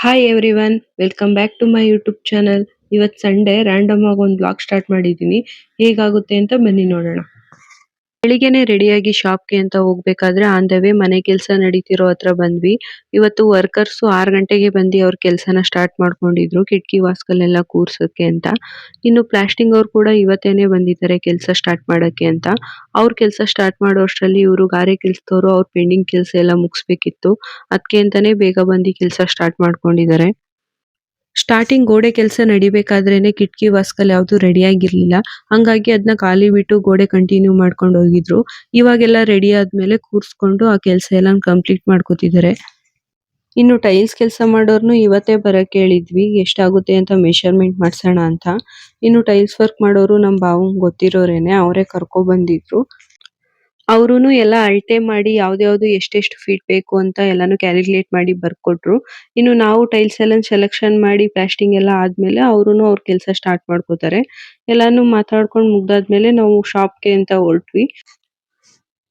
Hi everyone welcome back to my YouTube channel ಇವತ್ತು Sunday random ಆಗಿ ಒಂದು blog start ಮಾಡಿದ್ದೀನಿ. ಹೇಗಾಗುತ್ತೆ ಅಂತ ಬನ್ನಿ ನೋಡೋಣ. ಬೆಳಿಗ್ಗೆನೆ ರೆಡಿಯಾಗಿ ಶಾಪ್ಗೆ ಅಂತ ಹೋಗ್ಬೇಕಾದ್ರೆ ಆನ್ ದ ವೇ ಮನೆ ಕೆಲಸ ನಡೀತಿರೋ ಹತ್ರ ಬಂದ್ವಿ. ಇವತ್ತು ವರ್ಕರ್ಸ್ ಆರು ಗಂಟೆಗೆ ಬಂದು ಅವ್ರ ಕೆಲಸನ ಸ್ಟಾರ್ಟ್ ಮಾಡ್ಕೊಂಡಿದ್ರು ಕಿಟಕಿ ವಾಸ್ಕಲ್ಲೆಲ್ಲ ಕೂರ್ಸಕ್ಕೆ ಅಂತ. ಇನ್ನು ಪ್ಲಾಸ್ಟಿಂಗ್ ಅವ್ರು ಕೂಡ ಇವತ್ತೇನೆ ಬಂದಿದ್ದಾರೆ ಕೆಲಸ ಸ್ಟಾರ್ಟ್ ಮಾಡಕ್ಕೆ ಅಂತ. ಅವ್ರ ಕೆಲಸ ಸ್ಟಾರ್ಟ್ ಮಾಡೋ ಅಷ್ಟರಲ್ಲಿ ಇವರು ಗಾರೆ ಕೆಲ್ಸದವರು ಅವ್ರ ಪೆಂಡಿಂಗ್ ಕೆಲಸ ಎಲ್ಲ ಮುಗಿಸ್ಬೇಕಿತ್ತು. ಅದಕ್ಕೆ ಅಂತಾನೆ ಬೇಗ ಬಂದು ಕೆಲಸ ಸ್ಟಾರ್ಟ್ ಮಾಡ್ಕೊಂಡಿದ್ದಾರೆ. ಸ್ಟಾರ್ಟಿಂಗ್ ಗೋಡೆ ಕೆಲಸ ನಡಿಬೇಕಾದ್ರೇನೆ ಕಿಟಕಿ ವಾಸ್ಕಲ್ ಯಾವುದು ರೆಡಿ ಆಗಿರ್ಲಿಲ್ಲ ಹಂಗಾಗಿ ಅದನ್ನ ಖಾಲಿ ಬಿಟ್ಟು ಗೋಡೆ ಕಂಟಿನ್ಯೂ ಮಾಡ್ಕೊಂಡು ಹೋಗಿದ್ರು. ಇವಾಗೆಲ್ಲ ರೆಡಿ ಆದ್ಮೇಲೆ ಕೂರ್ಸ್ಕೊಂಡು ಆ ಕೆಲಸ ಎಲ್ಲ ಕಂಪ್ಲೀಟ್ ಮಾಡ್ಕೋತಿದ್ದಾರೆ ಇನ್ನು ಟೈಲ್ಸ್ ಕೆಲಸ ಮಾಡೋರ್ನು ಇವತ್ತೇ ಬರಕ್ಕೆ ಹೇಳಿದ್ವಿ. ಎಷ್ಟಾಗುತ್ತೆ ಅಂತ ಮೆಷರ್ಮೆಂಟ್ ಮಾಡ್ಸೋಣ ಅಂತ. ಇನ್ನು ಟೈಲ್ಸ್ ವರ್ಕ್ ಮಾಡೋರು ನಮ್ ಬಾವು ಗೊತ್ತಿರೋರೇನೆ, ಅವರೇ ಕರ್ಕೊ ಬಂದಿದ್ರು. ಅವ್ರುನು ಎಲ್ಲ ಅಳತೆ ಮಾಡಿ ಯಾವ್ದ್ಯಾವ್ದು ಎಷ್ಟೆಷ್ಟು ಫೀಟ್ ಬೇಕು ಅಂತ ಎಲ್ಲಾನು ಕ್ಯಾಲ್ಕುಲೇಟ್ ಮಾಡಿ ಬರ್ಕೊಟ್ರು. ಇನ್ನು ನಾವು ಟೈಲ್ಸ್ ಎಲ್ಲ ಸೆಲೆಕ್ಷನ್ ಮಾಡಿ ಪ್ಲಾಸ್ಟಿಂಗ್ ಎಲ್ಲ ಆದ್ಮೇಲೆ ಅವ್ರುನು ಅವ್ರ ಕೆಲಸ ಸ್ಟಾರ್ಟ್ ಮಾಡ್ಕೋತಾರೆ. ಎಲ್ಲಾನು ಮಾತಾಡ್ಕೊಂಡು ಮುಗ್ದಾದ್ಮೇಲೆ ನಾವು ಶಾಪ್ಗೆ ಅಂತ ಹೊರಟ್ವಿ.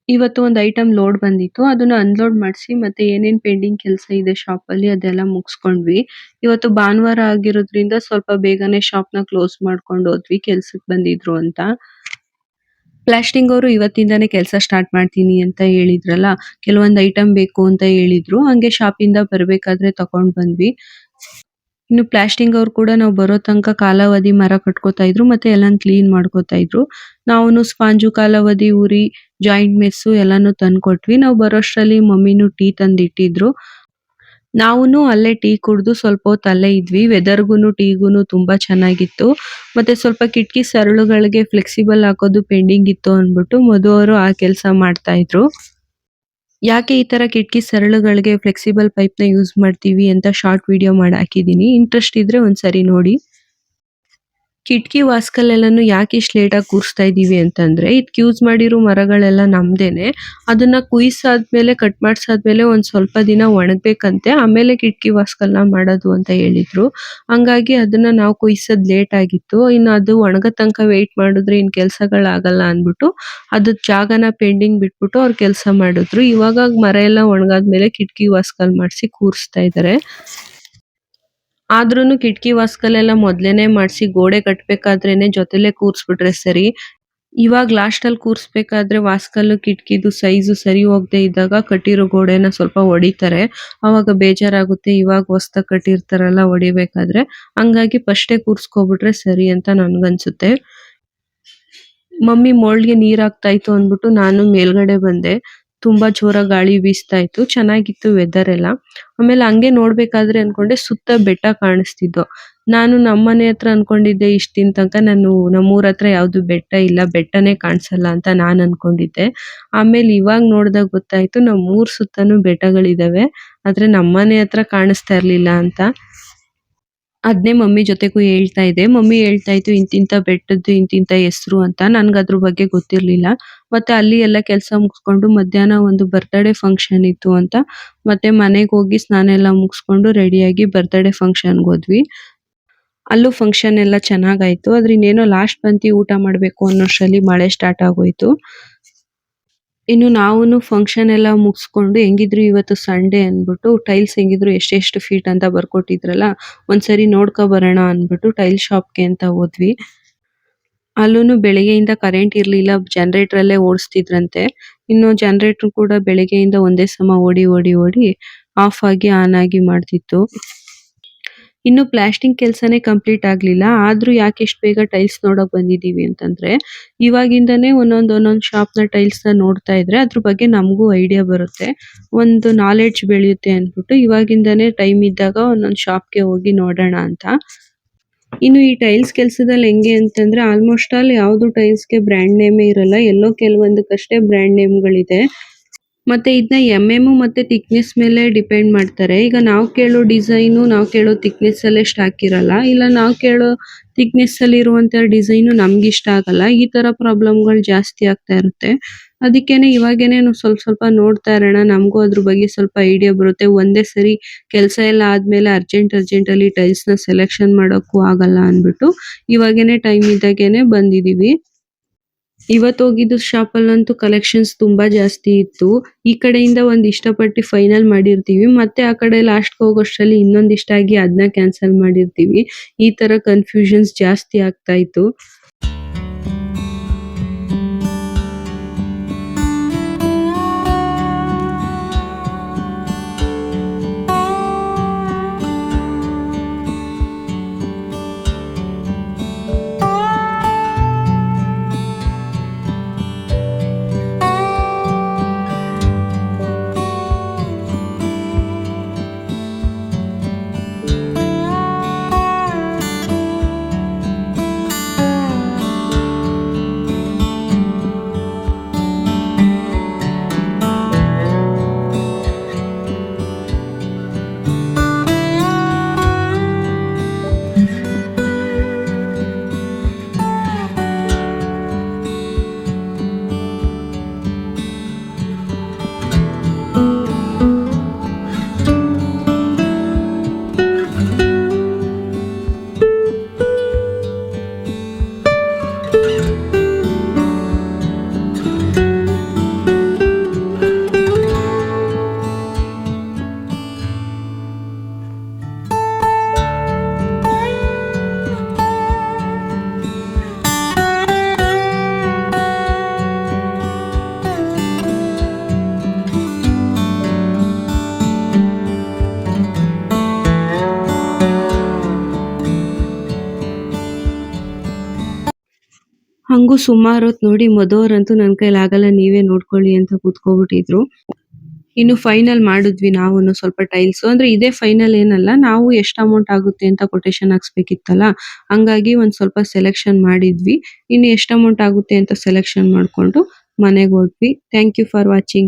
ಇವತ್ತು ಒಂದು ಐಟಮ್ ಲೋಡ್ ಬಂದಿತ್ತು. ಅದನ್ನ ಅನ್ಲೋಡ್ ಮಾಡಿಸಿ ಮತ್ತೆ ಏನೇನ್ ಪೆಂಡಿಂಗ್ ಕೆಲಸ ಇದೆ ಶಾಪ್ ಅಲ್ಲಿ ಅದೆಲ್ಲ ಮುಗಿಸ್ಕೊಂಡ್ವಿ. ಇವತ್ತು ಭಾನುವಾರ ಆಗಿರೋದ್ರಿಂದ ಸ್ವಲ್ಪ ಬೇಗನೆ ಶಾಪ್ನ ಕ್ಲೋಸ್ ಮಾಡ್ಕೊಂಡು ಹೋದ್ವಿ, ಕೆಲ್ಸಕ್ ಬಂದಿದ್ರು ಅಂತ. ಪ್ಲಾಸ್ಟಿಂಗ್ ಅವರು ಇವತ್ತಿಂದಾನೇ ಕೆಲಸ ಸ್ಟಾರ್ಟ್ ಮಾಡ್ತೀನಿ ಅಂತ ಹೇಳಿದ್ರಲ್ಲ, ಕೆಲವೊಂದು ಐಟಮ್ ಬೇಕು ಅಂತ ಹೇಳಿದ್ರು, ಹಂಗೆ ಶಾಪ್ ಇಂದ ಬರಬೇಕಾದ್ರೆ ತಕೊಂಡ್ ಬಂದ್ವಿ. ಇನ್ನು ಪ್ಲಾಸ್ಟಿಂಗ್ ಅವ್ರು ಕೂಡ ನಾವು ಬರೋ ತನಕ ಕಾಲಾವಧಿ ಮರ ಕಟ್ಕೋತಾ ಇದ್ರು, ಮತ್ತೆ ಎಲ್ಲಾನು ಕ್ಲೀನ್ ಮಾಡ್ಕೋತಾ ಇದ್ರು. ನಾವು ಸ್ಪಾಂಜು ಕಾಲಾವಧಿ ಉರಿ ಜಾಯಿಂಟ್ ಮೆಸ್ಸು ಎಲ್ಲಾನು ತಂದ್ಕೊಟ್ವಿ. ನಾವು ಬರೋಷ್ಟ್ರಲ್ಲಿ ಮಮ್ಮಿನೂ ಟೀ ತಂದಿಟ್ಟಿದ್ರು. ನಾವುನು ಅಲ್ಲೇ ಟೀ ಕುಡಿದು ಸ್ವಲ್ಪ ಹೊತ್ತು ಅಲ್ಲೇ ಇದ್ವಿ. ವೆದರ್ಗೂ ಟೀಗೂ ತುಂಬಾ ಚೆನ್ನಾಗಿತ್ತು. ಮತ್ತೆ ಸ್ವಲ್ಪ ಕಿಟಕಿ ಸರಳುಗಳಿಗೆ ಫ್ಲೆಕ್ಸಿಬಲ್ ಹಾಕೋದು ಪೆಂಡಿಂಗ್ ಇತ್ತು ಅಂದ್ಬಿಟ್ಟು ಮಧು ಅವರು ಆ ಕೆಲಸ ಮಾಡ್ತಾ ಇದ್ರು. ಯಾಕೆ ಈ ತರ ಕಿಟಕಿ ಸರಳುಗಳಿಗೆ ಫ್ಲೆಕ್ಸಿಬಲ್ ಪೈಪ್ನ ಯೂಸ್ ಮಾಡ್ತೀವಿ ಅಂತ ಶಾರ್ಟ್ ವಿಡಿಯೋ ಮಾಡಿ ಹಾಕಿದೀನಿ ಇಂಟ್ರೆಸ್ಟ್ ಇದ್ರೆ ಒಂದ್ಸರಿ ನೋಡಿ. ಕಿಟಕಿ ವಾಸ್ಕಲ್ಲೆಲ್ಲಾನು ಯಾಕೆ ಇಷ್ಟು ಲೇಟ್ ಆಗಿ ಕೂರಿಸ್ತಾ ಇದೀವಿ ಅಂತಂದ್ರೆ ಇದಕ್ಕೆ ಯೂಸ್ ಮಾಡಿರೋ ಮರಗಳೆಲ್ಲ ನಮ್ದೇನೆ. ಅದನ್ನ ಕುಯ್ಸಾದ್ಮೇಲೆ ಕಟ್ ಮಾಡ್ಸಾದ್ಮೇಲೆ ಒಂದ್ ಸ್ವಲ್ಪ ದಿನ ಒಣಗ್ಬೇಕಂತೆ, ಆಮೇಲೆ ಕಿಟಕಿ ವಾಸ್ಕಲ್ನ ಮಾಡೋದು ಅಂತ ಹೇಳಿದ್ರು. ಹಂಗಾಗಿ ಅದನ್ನ ನಾವು ಕುಯ್ಸೋದ್ ಲೇಟ್ ಆಗಿತ್ತು. ಇನ್ನು ಅದು ಒಣಗೋ ತನಕ ವೇಟ್ ಮಾಡಿದ್ರೆ ಇನ್ ಕೆಲ್ಸಗಳಾಗಲ್ಲ ಅಂದ್ಬಿಟ್ಟು ಅದ್ರ ಜಾಗನ ಪೆಂಡಿಂಗ್ ಬಿಟ್ಬಿಟ್ಟು ಅವ್ರು ಕೆಲಸ ಮಾಡಿದ್ರು. ಇವಾಗ ಮರ ಎಲ್ಲ ಒಣಗಾದ್ಮೇಲೆ ಕಿಟಕಿ ವಾಸ್ಕಲ್ ಮಾಡ್ಸಿ ಕೂರಿಸ್ತಾ ಇದಾರೆ. ಆದ್ರೂನು ಕಿಟಕಿ ವಾಸ್ಕಲ್ಲೆಲ್ಲ ಮೊದ್ಲೇನೆ ಮಾಡ್ಸಿ ಗೋಡೆ ಕಟ್ಬೇಕಾದ್ರೇನೆ ಜೊತೆಲೆ ಕೂರ್ಸ್ಬಿಟ್ರೆ ಸರಿ. ಇವಾಗ ಲಾಸ್ಟ್ ಅಲ್ಲಿ ಕೂರ್ಸ್ಬೇಕಾದ್ರೆ ವಾಸ್ಕಲ್ಲು, ಕಿಟಕಿದು ಸೈಜ್ ಸರಿ ಹೋಗದೆ ಇದ್ದಾಗ ಕಟ್ಟಿರೋ ಗೋಡೆನ ಸ್ವಲ್ಪ ಹೊಡಿತಾರೆ. ಅವಾಗ ಬೇಜಾರಾಗುತ್ತೆ ಇವಾಗ ಹೊಸ್ದಾಗ್ ಕಟ್ಟಿರ್ತಾರಲ್ಲ ಹೊಡಿಬೇಕಾದ್ರೆ. ಹಂಗಾಗಿ ಫಸ್ಟೇ ಕೂರ್ಸ್ಕೊಬಿಟ್ರೆ ಸರಿ ಅಂತ ನನ್ಗನ್ಸುತ್ತೆ. ಮಮ್ಮಿ ಮೋಲ್ಡ್ಗೆ ನೀರ್ ಹಾಕ್ತಾ ಇತ್ತು ಅಂದ್ಬಿಟ್ಟು ನಾನು ಮೇಲ್ಗಡೆ ಬಂದೆ. ತುಂಬಾ ಜೋರಾಗಿ ಗಾಳಿ ಬೀಸ್ತಾ ಇತ್ತು. ಚೆನ್ನಾಗಿತ್ತು ವೆದರ್ ಎಲ್ಲ. ಆಮೇಲೆ ಹಂಗೆ ನೋಡ್ಬೇಕಾದ್ರೆ ಅನ್ಕೊಂಡೆ ಸುತ್ತ ಬೆಟ್ಟ ಕಾಣಿಸ್ತಿದ್ದು ನಾನು ನಮ್ಮನೆ ಹತ್ರ ಅನ್ಕೊಂಡಿದ್ದೆ ಇಷ್ಟಿನ ತನಕ. ನಾನು ನಮ್ಮೂರ ಹತ್ರ ಯಾವ್ದು ಬೆಟ್ಟ ಇಲ್ಲ, ಬೆಟ್ಟನೇ ಕಾಣ್ಸಲ್ಲ ಅಂತ ನಾನ್ ಅನ್ಕೊಂಡಿದ್ದೆ. ಆಮೇಲೆ ಇವಾಗ್ ನೋಡ್ದಾಗ ಗೊತ್ತಾಯ್ತು, ನಮ್ಮೂರ್ ಸುತ್ತನೂ ಬೆಟ್ಟಗಳಿದಾವೆ. ಆದ್ರೆ ನಮ್ಮನೆ ಹತ್ರ ಕಾಣಿಸ್ತಾ ಇರ್ಲಿಲ್ಲ ಅಂತ. ಅದ್ನೇ ಮಮ್ಮಿ ಜೊತೆಗೂ ಹೇಳ್ತಾ ಇದ್ದೆ. ಮಮ್ಮಿ ಹೇಳ್ತಾ ಇತ್ತು ಇಂತಿಂತ ಬೆಟ್ಟದ್ದು ಇಂತಿಂತ ಹೆಸರು ಅಂತ ನನಗೆ ಅದ್ರ ಬಗ್ಗೆ ಗೊತ್ತಿರ್ಲಿಲ್ಲ. ಮತ್ತೆ ಅಲ್ಲಿ ಎಲ್ಲ ಕೆಲಸ ಮುಗಿಸ್ಕೊಂಡು ಮಧ್ಯಾಹ್ನ ಒಂದು ಬರ್ತ್ಡೇ ಫಂಕ್ಷನ್ ಇತ್ತು ಅಂತ. ಮತ್ತೆ ಮನೆಗೆ ಹೋಗಿ ಸ್ನಾನ ಎಲ್ಲ ಮುಗಿಸ್ಕೊಂಡು ರೆಡಿಯಾಗಿ ಬರ್ತ್ಡೇ ಫಂಕ್ಷನ್ಗೆ ಹೋದ್ವಿ. ಅಲ್ಲೂ ಫಂಕ್ಷನ್ ಎಲ್ಲ ಚೆನ್ನಾಗಾಯ್ತು ಆದ್ರೆ ಇನ್ನೇನೋ ಲಾಸ್ಟ್ ಬಂತಿ ಊಟ ಮಾಡಬೇಕು ಅನ್ನೋಷ್ಟರಲ್ಲಿ ಮಳೆ ಸ್ಟಾರ್ಟ್ ಆಗೋಯ್ತು. ಇನ್ನು ನಾವುನು ಫಂಕ್ಷನ್ ಎಲ್ಲ ಮುಗಿಸ್ಕೊಂಡು ಹೆಂಗಿದ್ರು ಇವತ್ತು ಸಂಡೇ ಅನ್ಬಿಟ್ಟು ಟೈಲ್ಸ್ ಹೆಂಗಿದ್ರು ಎಷ್ಟೆಷ್ಟು ಫೀಟ್ ಅಂತ ಬರ್ಕೊಟ್ಟಿದ್ರಲ್ಲ, ಒಂದ್ಸರಿ ನೋಡ್ಕೊ ಬರೋಣ ಅನ್ಬಿಟ್ಟು ಟೈಲ್ ಶಾಪ್ಗೆ ಅಂತ ಹೋದ್ವಿ. ಅಲ್ಲೂನು ಬೆಳಿಗ್ಗೆಯಿಂದ ಕರೆಂಟ್ ಇರ್ಲಿಲ್ಲ ಜನರೇಟರ್ ಅಲ್ಲೇ ಓಡಿಸ್ತಿದ್ರಂತೆ. ಇನ್ನು ಜನರೇಟರ್ ಕೂಡ ಬೆಳಿಗ್ಗೆಯಿಂದ ಒಂದೇ ಸಮ ಓಡಿ ಓಡಿ ಓಡಿ ಆಫ್ ಆಗಿ ಆನ್ ಆಗಿ ಮಾಡ್ತಿತ್ತು. ಇನ್ನು ಪ್ಲಾಸ್ಟಿಂಗ್ ಕೆಲಸನೇ ಕಂಪ್ಲೀಟ್ ಆಗ್ಲಿಲ್ಲ. ಆದ್ರೂ ಯಾಕೆ ಇಷ್ಟು ಬೇಗ ಟೈಲ್ಸ್ ನೋಡಕ್ ಬಂದಿದೀವಿ ಅಂತಂದ್ರೆ, ಇವಾಗಿಂದನೇ ಒಂದೊಂದು ಒಂದೊಂದು ಶಾಪ್ನ ಟೈಲ್ಸ್ನ ನೋಡ್ತಾ ಇದ್ರೆ ಅದ್ರ ಬಗ್ಗೆ ನಮಗೂ ಐಡಿಯಾ ಬರುತ್ತೆ. ಒಂದು ನಾಲೆಡ್ಜ್ ಬೆಳೆಯುತ್ತೆ ಅಂದ್ಬಿಟ್ಟು ಇವಾಗಿಂದನೇ ಟೈಮ್ ಇದ್ದಾಗ ಒಂದೊಂದು ಶಾಪ್ಗೆ ಹೋಗಿ ನೋಡೋಣ ಅಂತ. ಇನ್ನು ಈ ಟೈಲ್ಸ್ ಕೆಲಸದಲ್ಲಿ ಹೆಂಗೆ ಅಂತಂದ್ರೆ, ಆಲ್ಮೋಸ್ಟ್ ಆಲ್ ಯಾವುದು ಟೈಲ್ಸ್ಗೆ ಬ್ರಾಂಡ್ ನೇಮೇ ಇರಲ್ಲ. ಎಲ್ಲೋ ಕೆಲವೊಂದಕ್ಕಷ್ಟೇ ಬ್ರಾಂಡ್ ನೇಮ್ ಗಳಿದೆ ಮತ್ತೆ ಇದನ್ನ ಎಂ ಎಂ ಮತ್ತೆ ತಿಕ್ನೆಸ್ ಮೇಲೆ ಡಿಪೆಂಡ್ ಮಾಡ್ತಾರೆ. ಈಗ ನಾವು ಕೇಳೋ ಡಿಸೈನ್ ನಾವು ಕೇಳೋ ತಿಕ್ನೆಸ್ ಅಲ್ಲಿ ಸ್ಟಾಕ್ ಇರಲ್ಲ. ಇಲ್ಲ, ನಾವು ಕೇಳೋ ತಿಕ್ನೆಸ್ ಅಲ್ಲಿ ಇರುವಂತ ಡಿಸೈನ್ ನಮ್ಗೆ ಇಷ್ಟ ಆಗಲ್ಲ. ಈ ತರ ಪ್ರಾಬ್ಲಮ್ಗಳು ಜಾಸ್ತಿ ಆಗ್ತಾ ಇರುತ್ತೆ. ಅದಕ್ಕೇನೆ ಇವಾಗೇನೆ ಸ್ವಲ್ಪ ಸ್ವಲ್ಪ ನೋಡ್ತಾ ಇರೋಣ. ನಮಗೂ ಅದ್ರ ಬಗ್ಗೆ ಸ್ವಲ್ಪ ಐಡಿಯಾ ಬರುತ್ತೆ. ಒಂದೇ ಸರಿ ಕೆಲಸ ಎಲ್ಲ ಆದ್ಮೇಲೆ ಅರ್ಜೆಂಟ್ ಅರ್ಜೆಂಟ್ ಅಲ್ಲಿ ಟೈಲ್ಸ್ನ ಸೆಲೆಕ್ಷನ್ ಮಾಡೋಕ್ಕೂ ಆಗಲ್ಲ ಅಂದ್ಬಿಟ್ಟು ಇವಾಗೇನೆ ಟೈಮ್ ಇದ್ದಾಗೇನೆ ಬಂದಿದೀವಿ. ಇವತ್ತು ಹೋಗಿದ್ದು ಶಾಪ್ ಅಲ್ಲಂತೂ ಕಲೆಕ್ಷನ್ಸ್ ತುಂಬಾ ಜಾಸ್ತಿ ಇತ್ತು. ಈ ಕಡೆಯಿಂದ ಒಂದ್ ಇಷ್ಟಪಟ್ಟು ಫೈನಲ್ ಮಾಡಿರ್ತೀವಿ. ಮತ್ತೆ ಆ ಕಡೆ ಲಾಸ್ಟ್ ಹೋಗೋಷ್ಟರಲ್ಲಿ ಇನ್ನೊಂದ್ ಇಷ್ಟ ಆಗಿ ಅದನ್ನ ಕ್ಯಾನ್ಸಲ್ ಮಾಡಿರ್ತೀವಿ. ಈ ತರ ಕನ್ಫ್ಯೂಷನ್ಸ್ ಜಾಸ್ತಿ ಆಗ್ತಾ ಇತ್ತು. ಹಂಗೂ ಸುಮಾರು ಹೊತ್ತು ನೋಡಿ ಮದೋರಂತೂ ನನ್ನ ಕೈಲಿ ಆಗಲ್ಲ, ನೀವೇ ನೋಡ್ಕೊಳ್ಳಿ ಅಂತ ಕೂತ್ಕೊಬಿಟ್ಟಿದ್ರು. ಇನ್ನು ಫೈನಲ್ ಮಾಡಿದ್ವಿ ನಾವು ಸ್ವಲ್ಪ ಟೈಲ್ಸ್. ಅಂದ್ರೆ ಇದೇ ಫೈನಲ್ ಏನಲ್ಲ, ನಾವು ಎಷ್ಟು ಅಮೌಂಟ್ ಆಗುತ್ತೆ ಅಂತ ಕೊಟೇಶನ್ ಹಾಕ್ಸ್ಬೇಕಿತ್ತಲ್ಲ, ಹಂಗಾಗಿ ಒಂದ್ ಸ್ವಲ್ಪ ಸೆಲೆಕ್ಷನ್ ಮಾಡಿದ್ವಿ. ಇನ್ನು ಎಷ್ಟು ಅಮೌಂಟ್ ಆಗುತ್ತೆ ಅಂತ ಸೆಲೆಕ್ಷನ್ ಮಾಡ್ಕೊಂಡು ಮನೆಗೆ ಹೋದ್ವಿ. Thank you for watching